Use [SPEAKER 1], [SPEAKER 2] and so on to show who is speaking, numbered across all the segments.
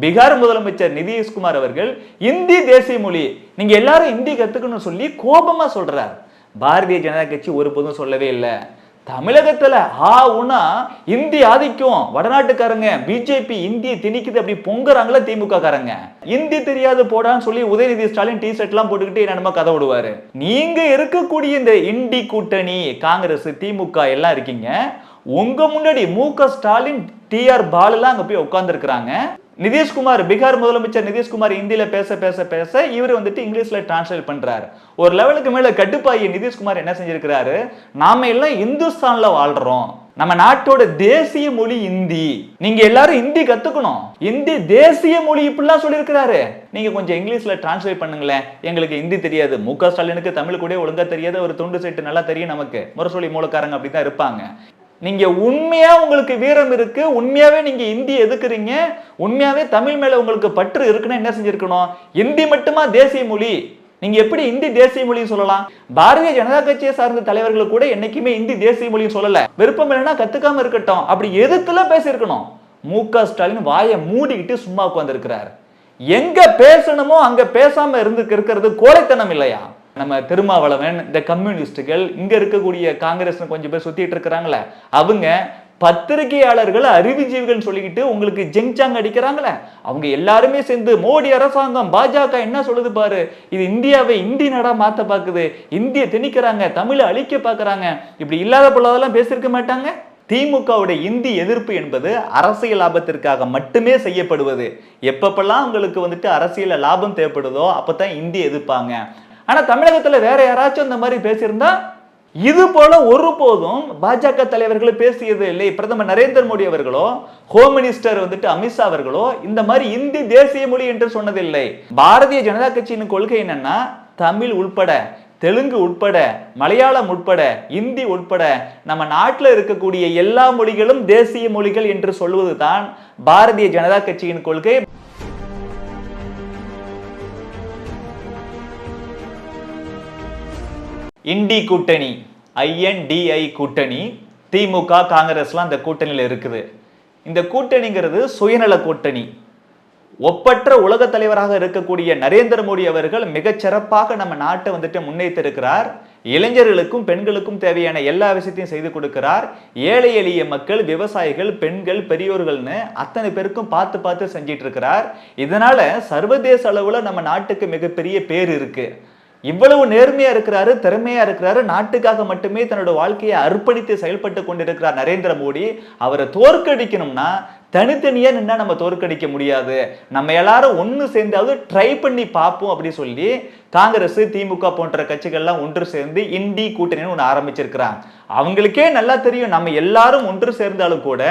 [SPEAKER 1] பீகார் முதலமைச்சர் நிதிஷ்குமார் அவர்கள் இந்தி தேசிய மொழி நீங்க எல்லாரும் இந்தி கத்துக்கணும்னு சொல்லி கோபமா சொல்றார். பாரதிய ஜனதா கட்சி ஒருபோதும் சொல்லவே இல்லை. தமிழகத்துல ஆ உனா இந்தி ஆதிக்கம். வடநாட்டுக்காரங்க பிஜேபி இந்தியை திணிக்குது அப்படி பொங்குறாங்களா திமுக காரங்க இந்தி தெரியாது போடான்னு சொல்லி உதயநிதி ஸ்டாலின் டி ஷர்ட் எல்லாம் போட்டுக்கிட்டு என்னமா கதை விடுவாரு நீங்க இருக்கக்கூடிய இந்த இந்தி கூட்டணி காங்கிரஸ் திமுக எல்லாம் இருக்கீங்க. உங்க முன்னாடி மு க ஸ்டாலின் டி ஆர் பாலுலாம் அங்க போய் உட்கார்ந்துருக்காங்க நிதிஷ்குமார் பீகார் முதலமைச்சர் நிதிஷ்குமார் இந்தியில பேச பேச பேச இவர் வந்துட்டு இங்கிலீஷ்ல டிரான்ஸ்லேட் பண்றாரு. ஒரு லெவலுக்கு மேல கட்டுப்பாயி நிதிஷ்குமார் என்ன செஞ்சிருக்கிறாரு? நாம எல்லாம் இந்துஸ்தான்ல வாழ்றோம். நம்ம நாட்டோட தேசிய மொழி இந்தி நீங்க எல்லாரும் இந்தி கத்துக்கணும். இந்தி தேசிய மொழி இப்படிலாம் சொல்லியிருக்கிறாரு. நீங்க கொஞ்சம் இங்கிலீஷ்ல டிரான்ஸ்லேட் பண்ணுங்களேன். எங்களுக்கு ஹிந்தி தெரியாது. மு க ஸ்டாலினுக்கு தமிழ் கூட ஒழுங்கா தெரியாது ஒரு துண்டு செட்டு நல்லா தெரியும் நமக்கு. முரசொலி மூலக்காரங்க அப்படிதான் இருப்பாங்க. நீங்க உண்மையா உங்களுக்கு வீரம் இருக்கு உண்மையாவே நீங்க இந்தி எதுக்குறீங்க உண்மையாவே தமிழ் மேல உங்களுக்கு பற்று இருக்குன்னா என்ன செஞ்சிருக்கணும்? இந்தி மட்டுமா தேசிய மொழி? நீங்க எப்படி இந்தி தேசிய மொழின்னு சொல்லலாம்? பாரதிய ஜனதா கட்சியை சார்ந்த தலைவர்கள் கூட என்னைக்குமே இந்தி தேசிய மொழின்னு சொல்லல. விருப்பம் இல்லைன்னா கத்துக்காம இருக்கட்டும். அப்படி எதுக்குள்ள பேசியிருக்கணும்? மு க ஸ்டாலின் வாயை மூடிக்கிட்டு சும்மா உட்கார்ந்திருக்கிறார். எங்க பேசணுமோ அங்க பேசாம இருந்து இருக்கிறது கோழைத்தனம் இல்லையா? நம்ம திருமாவளவன் இந்த கம்யூனிஸ்டுகள் இங்க இருக்கக்கூடிய காங்கிரஸ் கொஞ்சம் பேர் சுத்திட்டு இருக்கிறாங்களே அவங்க பத்திரிகையாளர்கள் அறிவுஜீவிகள் சொல்லிக்கிட்டு உங்களுக்கு ஜெங்சாங் அடிக்கிறாங்களே அவங்க எல்லாருமே சேர்ந்து மோடி அரசாங்கம் பாஜக என்ன சொல்லுது பாரு இது இந்தியாவை இந்தி நாடா மாத்த பாக்குது இந்திய திணிக்கிறாங்க தமிழை அழிக்க பாக்குறாங்க இப்படி இல்லாத பொல்லாதெல்லாம் பேசியிருக்க மாட்டாங்க? திமுகவுடைய இந்தி எதிர்ப்பு என்பது அரசியல் லாபத்திற்காக மட்டுமே செய்யப்படுவது. எப்பப்பெல்லாம் உங்களுக்கு வந்துட்டு அரசியல லாபம் தேவைப்படுதோ அப்பதான் இந்தி எதிர்ப்பாங்க. ஆனால் தமிழகத்தில் வேற யாராச்சும் இந்த மாதிரி பேசியிருந்தா இது போல ஒருபோதும் பாஜக தலைவர்கள் பேசியது இல்லை. பிரதமர் நரேந்திர மோடி அவர்களோ ஹோம் மினிஸ்டர் வந்துட்டு அமித்ஷா அவர்களோ இந்த மாதிரி இந்தி தேசிய மொழி என்று சொன்னதில்லை. பாரதிய ஜனதா கட்சியின் கொள்கை என்னன்னா தமிழ் உள்பட தெலுங்கு உட்பட மலையாளம் உட்பட இந்தி உட்பட நம்ம நாட்டில் இருக்கக்கூடிய எல்லா மொழிகளும் தேசிய மொழிகள் என்று சொல்வதுதான் பாரதிய ஜனதா கட்சியின் கொள்கை. இண்டி கூட்டணி ஐஎன்டிஐ கூட்டணி திமுக காங்கிரஸ்லாம் அந்த கூட்டணியில் இருக்குது. இந்த கூட்டணிங்கிறது சுயநல கூட்டணி. ஒப்பற்ற உலக தலைவராக இருக்கக்கூடிய நரேந்திர மோடி அவர்கள் மிகச்சிறப்பாக நம்ம நாட்டை வந்துட்டு முன்னேற்றிருக்கிறார். இளைஞர்களுக்கும் பெண்களுக்கும் தேவையான எல்லா விஷயத்தையும் செய்து கொடுக்கிறார். ஏழை எளிய மக்கள் விவசாயிகள் பெண்கள் பெரியோர்கள்னு அத்தனை பேருக்கும் பார்த்து பார்த்து செஞ்சிட்டு இருக்கிறார். இதனால சர்வதேச அளவுல நம்ம நாட்டுக்கு மிகப்பெரிய பேர் இருக்கு. இவ்வளவு நேர்மையா இருக்கிறாரு திறமையா இருக்கிறாரு நாட்டுக்காக மட்டுமே தன்னோட வாழ்க்கையை அர்ப்பணித்து செயல்பட்டு கொண்டிருக்கிறார் நரேந்திர மோடி. அவரை தோற்கடிக்கணும்னா தனித்தனியா நின்னா நம்ம தோற்கடிக்க முடியாது. நம்ம எல்லாரும் ஒன்று சேர்ந்தாவது ட்ரை பண்ணி பார்ப்போம் அப்படின்னு சொல்லி காங்கிரஸ் திமுக போன்ற கட்சிகள்லாம் ஒன்று சேர்ந்து இண்டி கூட்டணின்னு ஒன்று ஆரம்பிச்சிருக்கிறாங்க. அவங்களுக்கே நல்லா தெரியும் நம்ம எல்லாரும் ஒன்று சேர்ந்தாலும் கூட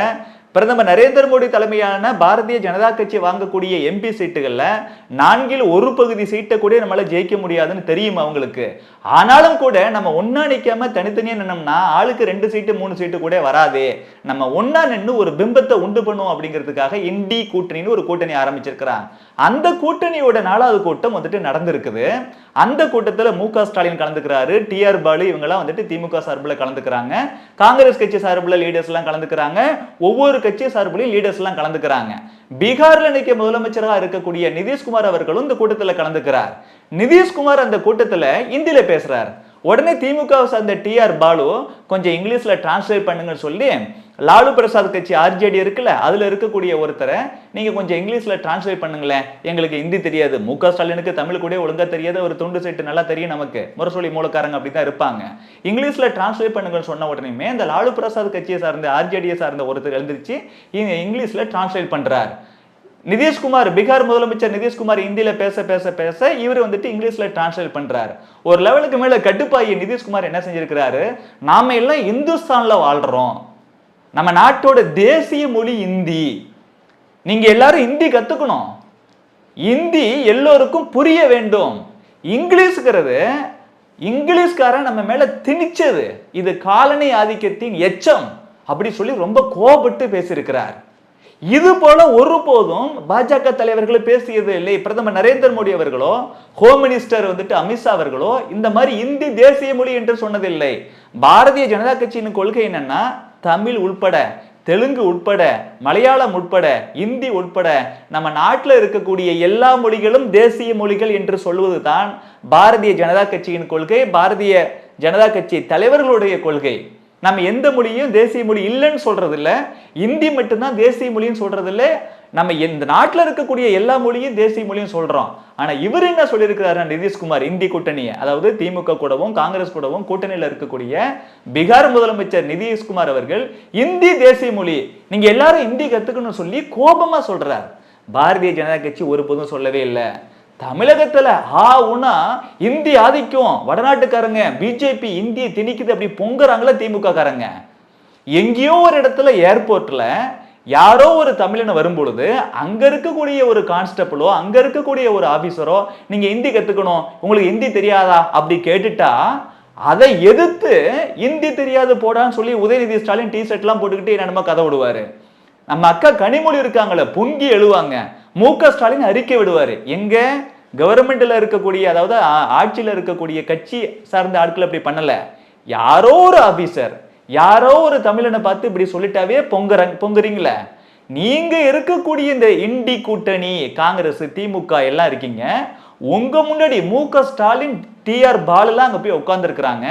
[SPEAKER 1] பிரதமர் நரேந்திர மோடி தலைமையான பாரதிய ஜனதா கட்சி வாங்கக்கூடிய எம்பி சீட்டுகளில் நான்கில் ஒரு பகுதி சீட்டை கூட நம்மளால் ஜெயிக்க முடியாதுன்னு தெரியும் அவங்களுக்கு. ஆனாலும் கூட நம்ம ஒன்னா நிற்காம தனித்தனியாக நின்னோம்னா ஆளுக்கு ரெண்டு சீட்டு மூணு சீட்டு கூட வராதே. நம்ம ஒன்னா நின்று ஒரு பிம்பத்தை உண்டு பண்ணுவோம் அப்படிங்கிறதுக்காக இண்டி கூட்டணின்னு ஒரு கூட்டணி ஆரம்பிச்சிருக்கிறாங்க. அந்த கூட்டணியோட நாலாவது கூட்டம் வந்துட்டு நடந்திருக்குது. அந்த கூட்டத்தில் மு க ஸ்டாலின் கலந்துக்கிறாரு. டிஆர் பாலு இவங்கெல்லாம் வந்துட்டு திமுக சார்பில் கலந்துக்கிறாங்க. காங்கிரஸ் கட்சி சார்பில் லீடர்ஸ்லாம் கலந்துக்கிறாங்க. ஒவ்வொரு கட்சி சார்பில் லீடர்ஸ் எல்லாம் கலந்துக்கிறாங்க. பீகார்ல இன்னைக்கு முதலமைச்சராக இருக்கக்கூடிய நிதிஷ்குமார் அவர்களும் இந்த கூட்டத்துல கலந்துக்கிறார். நிதிஷ்குமார் அந்த கூட்டத்துல இந்தியில பேசுறார். உடனே திமுக சார்ந்த டி ஆர் பாலு கொஞ்சம் இங்கிலீஷ்ல டிரான்ஸ்லேட் பண்ணுங்கன்னு சொல்லி லாலு பிரசாத் கட்சி ஆர்ஜேடி இருக்குல்ல அதுல இருக்கக்கூடிய ஒருத்தரை நீங்க கொஞ்சம் இங்கிலீஷ்ல டிரான்ஸ்லேட் பண்ணுங்களேன். எங்களுக்கு ஹிந்தி தெரியாது. மு க ஸ்டாலினுக்கு தமிழ் கூட ஒழுங்கா தெரியாது. ஒரு துண்டு செட்டு நல்லா தெரியும் நமக்கு. முரசொலி மூலக்காரங்க அப்படிதான் இருப்பாங்க. இங்கிலீஷ்ல டிரான்ஸ்லேட் பண்ணுங்கன்னு சொன்ன உடனே இந்த லாலு பிரசாத் கட்சியை சார்ந்த ஆர்ஜேடியை சார்ந்த ஒருத்தர் எழுந்திருச்சு இங்கிலீஷில் இங்கிலீஷ்ல டிரான்ஸ்லேட் பண்றார். நிதிஷ்குமார் பீகார் முதலமைச்சர் நிதிஷ்குமார் இந்தியில பேச பேச பேச இவர் வந்துட்டு இங்கிலீஷ்ல டிரான்ஸ்லேட் பண்றாரு. ஒரு லெவலுக்கு மேல கட்டுப்பாயி நிதிஷ்குமார் என்ன செஞ்சிருக்கிறாரு? நாம எல்லாம் இந்துஸ்தான்ல வாழ்றோம். நம்ம நாட்டோட தேசிய மொழி இந்தி. நீங்க எல்லாரும் இந்தி கத்துக்கணும். இந்தி எல்லோருக்கும் புரிய வேண்டும். இங்கிலீஷ்ங்கிறது இங்கிலீஷ்காரன் நம்ம மேல திணிச்சது. இது காலனி ஆதிக்கத்தின் எச்சம் அப்படி சொல்லி ரொம்ப கோபப்பட்டு பேசியிருக்கிறார். இது போல ஒருபோதும் பாஜக தலைவர்கள் பேசியது இல்லை. பிரதமர் நரேந்திர மோடி அவர்களோ ஹோம் மினிஸ்டர் வந்துட்டு அமித்ஷா அவர்களோ இந்த மாதிரி இந்தி தேசிய மொழி என்று சொன்னதில்லை. பாரதிய ஜனதா கட்சியின் கொள்கை என்னன்னா தமிழ் உள்பட தெலுங்கு உட்பட மலையாளம் உட்பட இந்தி உட்பட நம்ம நாட்டில் இருக்கக்கூடிய எல்லா மொழிகளும் தேசிய மொழிகள் என்று சொல்வது தான் பாரதிய ஜனதா கட்சியின் கொள்கை பாரதிய ஜனதா கட்சி தலைவர்களுடைய கொள்கை. நம்ம எந்த மொழியும் தேசிய மொழி இல்லைன்னு சொல்றது இல்ல இந்தி மட்டும்தான் தேசிய மொழின்னு சொல்றது இல்லை நம்ம இந்த நாட்டில் இருக்கக்கூடிய எல்லா மொழியும் தேசிய மொழியும் சொல்கிறோம் ஆனால் இவர் என்ன சொல்லியிருக்கிறாரு நிதிஷ்குமார் இந்தி கூட்டணியை. அதாவது திமுக கூடவும் காங்கிரஸ் கூடவும் கூட்டணியில் இருக்கக்கூடிய பீகார் முதலமைச்சர் நிதிஷ்குமார் அவர்கள் இந்தி தேசிய மொழி நீங்கள் எல்லாரும் இந்தி கற்றுக்கணும்னு சொல்லி கோபமாக சொல்கிறார் பாரதிய ஜனதா கட்சி ஒருபோதும் சொல்லவே இல்லை. தமிழகத்துல ஆ உனா இந்தி ஆதிக்கம். வடநாட்டுக்காரங்க பிஜேபி இந்தியை திணிக்குது அப்படி பொங்குறாங்களே திமுக காரங்க எங்கேயோ ஒரு இடத்துல ஏர்போர்ட்ல யாரோ ஒரு தமிழனை வரும்பொழுது அங்க இருக்கக்கூடிய ஒரு கான்ஸ்டபிளோ அங்க இருக்கக்கூடிய ஒரு ஆபீசரோ நீங்க ஹிந்தி கத்துக்கணும் உங்களுக்கு ஹிந்தி தெரியாதா? அப்படி கேட்டுட்டா அதை எதிர்த்து ஹிந்தி தெரியாது போடான்னு சொல்லி உதயநிதி ஸ்டாலின் டி ஷர்ட்லாம் போட்டுக்கிட்டு என்னென்னமோ கதை விடுவாரு. நம்ம அக்கா கனிமொழி இருக்காங்களே பொங்கி எழுவாங்க. மு க ஸ்டாலின் அறிக்கை விடுவாரு. எங்க? கவர்மெண்ட்ல இருக்கக்கூடிய அதாவது ஆட்சியில் ஆட்சியில இருக்கக்கூடிய கட்சி சார்ந்த ஆட்கள் அப்படி பண்ணல. யாரோ ஒரு ஆபீசர் யாரோ ஒரு தமிழனை பார்த்து இப்படி சொல்லிட்டாவே பொங்குறாங்க பொங்குறீங்களே? நீங்க இருக்கக்கூடிய இந்த இண்டி கூட்டணி காங்கிரஸ் திமுக எல்லாம் இருக்கீங்க. உங்க முன்னாடி மு க ஸ்டாலின் டிஆர் பாலுலாம் அங்க போய் உட்காந்துருக்குறாங்க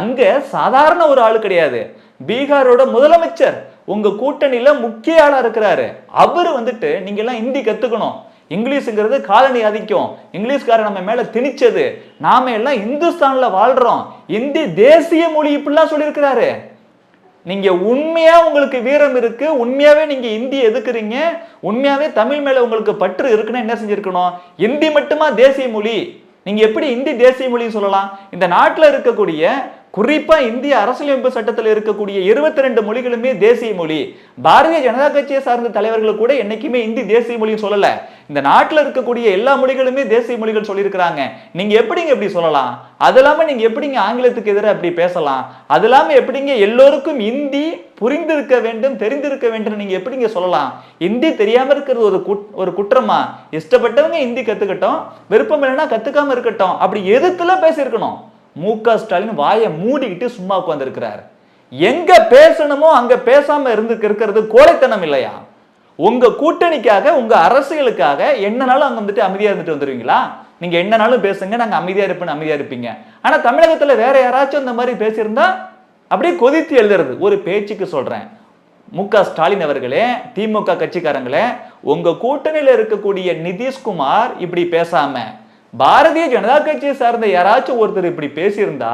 [SPEAKER 1] அங்க சாதாரண ஒரு ஆள் கிடையாது. பீகாரோட முதலமைச்சர் உங்க கூட்டணியில முக்கிய ஆளா இருக்கிறாரு. அவர் வந்துட்டு நீங்க எல்லாம் ஹிந்தி கத்துக்கணும். இங்கிலீஷுங்கிறது காலனி ஆதிக்கம். இங்கிலீஷ்காரன் நம்ம மேல திணிச்சது. நாம எல்லாம் இந்துஸ்தான்ல வாழ்றோம். இந்தி தேசிய மொழி இப்படிலாம் சொல்லியிருக்கிறாரு. நீங்க உண்மையா உங்களுக்கு வீரம் இருக்கு உண்மையாவே நீங்க இந்தி எதுக்குறீங்க? உண்மையாவே தமிழ் மேல உங்களுக்கு பற்று இருக்குன்னா என்ன செஞ்சிருக்கணும்? இந்தி மட்டுமா தேசிய மொழி? நீங்க எப்படி இந்தி தேசிய மொழின்னு சொல்லலாம்? இந்த நாட்டில் இருக்கக்கூடிய குறிப்பா இந்திய அரசியலமைப்பு சட்டத்தில் இருக்கக்கூடிய இருபத்தி ரெண்டு மொழிகளுமே தேசிய மொழி. பாரதிய ஜனதா கட்சியை சார்ந்த தலைவர்கள் கூட என்னைக்குமே இந்தி தேசிய மொழின்னு சொல்லல. இந்த நாட்டில் இருக்கக்கூடிய எல்லா மொழிகளுமே தேசிய மொழிகள் சொல்லியிருக்கிறாங்க. நீங்க எப்படிங்க இப்படி சொல்லலாம்? அது இல்லாம நீங்க எப்படிங்க ஆங்கிலத்துக்கு எதிராக இப்படி பேசலாம்? அது இல்லாம எப்படிங்க எல்லோருக்கும் இந்தி புரிந்திருக்க வேண்டும் தெரிந்திருக்க வேண்டும் நீங்க எப்படிங்க சொல்லலாம்? இந்தி தெரியாம இருக்கிறது ஒரு குட்- ஒரு குற்றமா? இஷ்டப்பட்டவங்க இந்தி கத்துக்கட்டும் விருப்பம் இல்லைன்னா கத்துக்காம இருக்கட்டும். அப்படி எதுக்குள்ள பேசியிருக்கணும். மு க. ஸ்டாலின் வாயை மூடிக்கிட்டு சும்மா உட்காந்துருக்கிறார் எங்க பேசணுமோ அங்க பேசாம இருந்து இருக்கிறது கோழைத்தனம் இல்லையா? உங்க கூட்டணிக்காக உங்க அரசியலுக்காக என்னனாலும் அங்க வந்துட்டு அமைதியா இருந்துட்டு வந்துருவீங்களா? நீங்க என்னனாலும் பேசுங்க நாங்க அமைதியா இருப்பேன்னு அமைதியா இருப்பீங்க. ஆனா தமிழகத்துல வேற யாராச்சும் இந்த மாதிரி பேசியிருந்தா அப்படியே கொதித்து எழுதுறது. ஒரு பேச்சுக்கு சொல்றேன். மு க. ஸ்டாலின் அவர்களே திமுக கட்சிக்காரங்களே உங்க கூட்டணியில இருக்கக்கூடிய நிதிஷ்குமார் இப்படி பேசாம பாரதிய ஜனதா கட்சியை சார்ந்த யாராச்சும் ஒருத்தர் இப்படி பேசியிருந்தா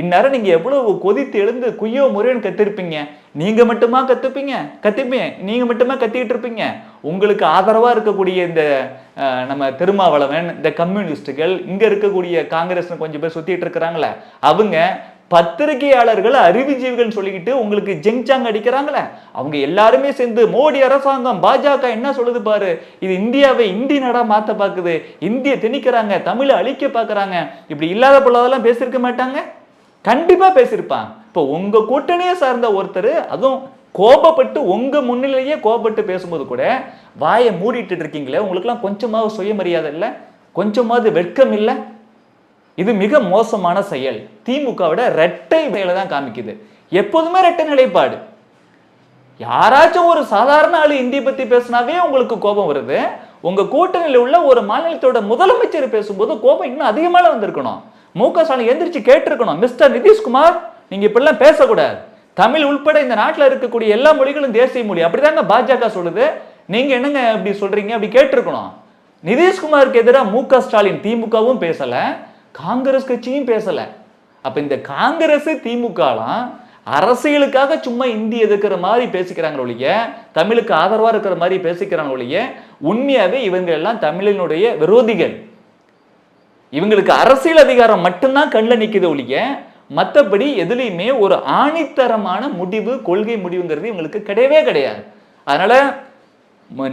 [SPEAKER 1] இந்நேரம் நீங்க எவ்வளவு கொதித்து எழுந்து குய்யோ முறைன்னு கத்திருப்பீங்க? நீங்க மட்டுமா கத்துப்பீங்க? கத்திப்பீங்க. நீங்க மட்டுமா கத்திக்கிட்டு இருப்பீங்க? உங்களுக்கு ஆதரவா இருக்கக்கூடிய இந்த நம்ம திருமாவளவன் இந்த கம்யூனிஸ்டுகள் இங்க இருக்கக்கூடிய காங்கிரஸ் கொஞ்சம் பேர் சுத்திட்டு இருக்கிறாங்களே அவங்க பத்திரிகையாளர்கள் அறிவுஜீவிகள் சொல்லிக்கிட்டு உங்களுக்கு ஜெங்சாங் அடிக்கிறாங்களே அவங்க எல்லாருமே சேர்ந்து மோடி அரசாங்கம் பாஜக என்ன சொல்லுது பாரு இது இந்தியாவை இந்தி நாடா மாத்த பாக்குது இந்திய திணிக்கிறாங்க தமிழை அழிக்க பாக்குறாங்க இப்படி இல்லாத பொல்லாதெல்லாம் பேசியிருக்க மாட்டாங்க? கண்டிப்பா பேசியிருப்பாங்க இப்போ உங்க கூட்டணியை சார்ந்த ஒருத்தர் அதுவும் கோபப்பட்டு உங்க முன்னிலையே கோபப்பட்டு பேசும்போது கூட வாயை மூடிட்டு இருக்கீங்களே உங்களுக்குலாம் கொஞ்சமாவது சுயமரியாதை இல்லை? கொஞ்சமாவது வெட்கம் இல்லை? இது மிக மோசமான செயல். திமுகவோட ரெட்டை செயலை தான் காமிக்குது. எப்போதுமே ரெட்டை நிலைப்பாடு. யாராச்சும் ஒரு சாதாரண ஆளு இந்தி பத்தி பேசினாவே உங்களுக்கு கோபம் வருது. உங்க கூட்டணியில் உள்ள ஒரு மாநிலத்தோட முதலமைச்சர் பேசும்போது கோபம் இன்னும் அதிகமாக வந்திருக்கணும். மு க ஸ்டாலின் எந்திரிச்சு கேட்டிருக்கணும். மிஸ்டர் நிதிஷ்குமார் நீங்க இப்படிலாம் பேசக்கூடாது. தமிழ் உள்பட இந்த நாட்டில் இருக்கக்கூடிய எல்லா மொழிகளும் தேசிய மொழி. அப்படிதாங்க பாஜக சொல்லுது. நீங்க என்னங்க இப்படி சொல்றீங்க? அப்படி கேட்டிருக்கணும். நிதிஷ்குமாருக்கு எதிராக மு க ஸ்டாலின் திமுகவும் பேசலை. காங்கிரஸ் கட்சியும் பேசலை. அப்போ இந்த காங்கிரஸ் திமுகலாம் அரசியலுக்காக சும்மா இந்தி எதிர்க்கிற மாதிரி பேசிக்கிறாங்க ஒழிய தமிழுக்கு ஆதரவா இருக்கிற மாதிரி பேசிக்கிறாங்க ஒழிய உண்மையாகவே இவங்க எல்லாம் தமிழினுடைய விரோதிகள். இவங்களுக்கு அரசியல் அதிகாரம் மட்டும்தான் கண்ணில் நிற்கிது ஒழிய மற்றபடி எதுலேயுமே ஒரு ஆணித்தரமான முடிவு கொள்கை முடிவுங்கிறது இவங்களுக்கு கிடையவே கிடையாது. அதனால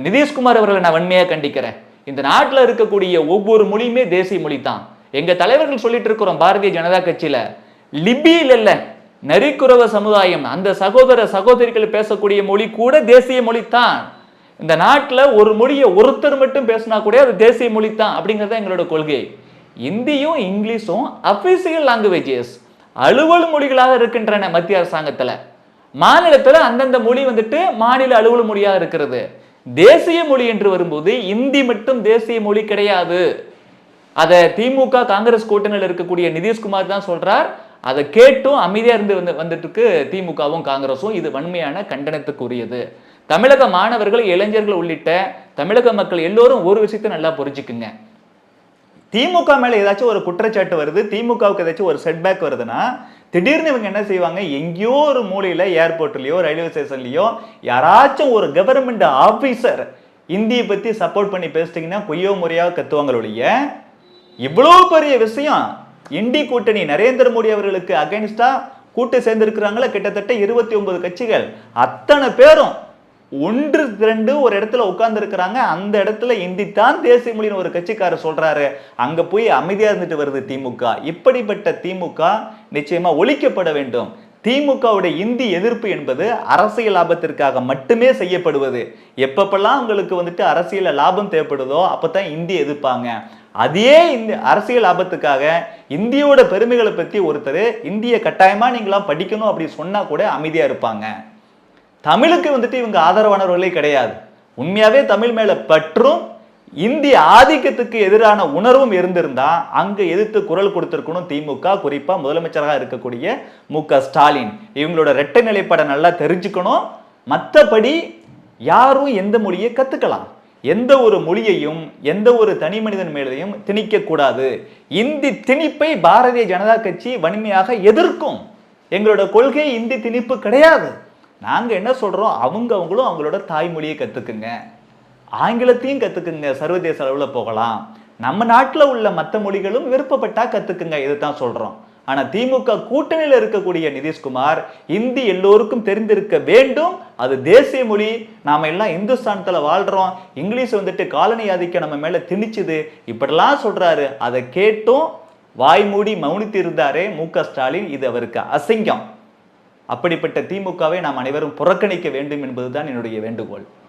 [SPEAKER 1] நிதிஷ்குமார் அவர்களை நான் வன்மையாக கண்டிக்கிறேன். இந்த நாட்டில் இருக்கக்கூடிய ஒவ்வொரு மொழியுமே தேசிய மொழி தான் எங்க தலைவர்கள் சொல்லிட்டு இருக்கிறோம் பாரதிய ஜனதா கட்சியில லிபியில் இல்ல நரிக்குறவ சமுதாயம் அந்த சகோதர சகோதரிகள் பேசக்கூடிய மொழி கூட தேசிய மொழி தான் இந்த நாட்டில் ஒரு மொழியை ஒருத்தர் மட்டும் பேசினா கூட அது தேசிய மொழி தான் அப்படிங்கிறது எங்களோட கொள்கை. இந்தியும் இங்கிலீஷும் அஃபிஷியல் லாங்குவேஜஸ் அலுவல் மொழிகளாக இருக்கின்றன மத்திய அரசாங்கத்தில். மாநிலத்தில் அந்தந்த மொழி வந்துட்டு மாநில அலுவல் மொழியாக இருக்கிறது. தேசிய மொழி என்று வரும்போது இந்தி மட்டும் தேசிய மொழி கிடையாது. அதை திமுக காங்கிரஸ் கூட்டணியில் இருக்கக்கூடிய நிதிஷ்குமார் தான் சொல்றார். அதை கேட்டும் அமைதியா இருந்து வந்து வந்துட்டு இருக்கு திமுகவும் காங்கிரஸும் இது வன்மையான கண்டனத்துக்குரியது. தமிழக மாணவர்கள் இளைஞர்கள் உள்ளிட்ட தமிழக மக்கள் எல்லோரும் ஒரு விஷயத்தை நல்லா புரிஞ்சுக்குங்க. திமுக மேல ஏதாச்சும் ஒரு குற்றச்சாட்டு வருது திமுகவுக்கு ஏதாச்சும் ஒரு செட்பேக் வருதுன்னா திடீர்னு இவங்க என்ன செய்வாங்க? எங்கேயோ ஒரு மூலையில ஏர்போர்ட்லயோ ரயில்வே ஸ்டேஷன்லயோ யாராச்சும் ஒரு கவர்மெண்ட் ஆபீசர் இந்தியை பத்தி சப்போர்ட் பண்ணி பேசிட்டீங்கன்னா கொய்யோ முறையாக கத்துவாங்களுடைய இவ்வளவு பெரிய விஷயம். இண்டி கூட்டணி நரேந்திர மோடி அவர்களுக்கு அகைன்ஸ்டா கூட்டு சேர்ந்திருக்கிறாங்களே? கிட்டத்தட்ட இருபத்தி ஒன்பது கட்சிகள். அத்தனை பேரும் ஒன்று திரண்டு ஒரு இடத்துல உட்கார்ந்து இருக்கிறாங்க அந்த இடத்துல இந்தி தான் தேசிய மொழின்னு ஒரு கட்சிக்காரர் சொல்றாரு. அங்க போய் அமைதியா இருந்துட்டு வருது திமுக. இப்படிப்பட்ட திமுக நிச்சயமா ஒழிக்கப்பட வேண்டும். திமுகவுடைய இந்தி எதிர்ப்பு என்பது அரசியல் லாபத்திற்காக மட்டுமே செய்யப்படுவது. எப்பப்பெல்லாம் அவங்களுக்கு வந்துட்டு அரசியல் லாபம் தேவைப்படுதோ அப்பதான் இந்தி எதிர்ப்பாங்க. அதே இந்த அரசியல் ஆபத்துக்காக இந்தியோட பெருமைகளை பற்றி ஒருத்தர் இந்திய கட்டாயமாக நீங்களாம் படிக்கணும் அப்படி சொன்னால் கூட அமைதியாக இருப்பாங்க. தமிழுக்கு வந்துட்டு இவங்க ஆதரவானவர்களே கிடையாது. உண்மையாகவே தமிழ் மேலே பற்றும் இந்திய ஆதிக்கத்துக்கு எதிரான உணர்வும் இருந்திருந்தா அங்கே எதிர்த்து குரல் கொடுத்திருக்கணும் திமுக குறிப்பா முதலமைச்சராக இருக்கக்கூடிய மு க ஸ்டாலின். இவங்களோட ரெட்டை நிலைப்பாடை நல்லா தெரிஞ்சுக்கணும். மற்றபடி யாரும் எந்த மொழியை கத்துக்கலாம். எந்த ஒரு மொழியையும் எந்த ஒரு தனி மனிதன் மேலையும் திணிக்க கூடாது. இந்தி திணிப்பை பாரதிய ஜனதா கட்சி வன்மையாக எதிர்க்கும். எங்களோட கொள்கை இந்தி திணிப்பு கிடையாது. நாங்கள் என்ன சொல்கிறோம் அவங்க அவங்களும் அவங்களோட தாய்மொழியை கற்றுக்குங்க ஆங்கிலத்தையும் கற்றுக்குங்க சர்வதேச அளவில் போகலாம். நம்ம நாட்டில் உள்ள மற்ற மொழிகளும் விருப்பப்பட்டா இதை தான் சொல்கிறோம் ஆனா திமுக கூட்டணியில் இருக்கக்கூடிய நிதிஷ்குமார் இந்தி எல்லோருக்கும் தெரிந்திருக்க வேண்டும். அது தேசிய மொழி. நாம எல்லாம் இந்துஸ்தானத்துல வாழ்றோம். இங்கிலீஷ் வந்துட்டு காலனி ஆதிக்கம் நம்ம மேல திணிச்சுது. இப்படிலாம் சொல்றாரு. அதை கேட்டும் வாய்மூடி மௌனித்து இருந்தாரே மு க ஸ்டாலின். இது அவருக்கு அசிங்கம். அப்படிப்பட்ட திமுகவை நாம் அனைவரும் புறக்கணிக்க வேண்டும் என்பதுதான் என்னுடைய வேண்டுகோள்.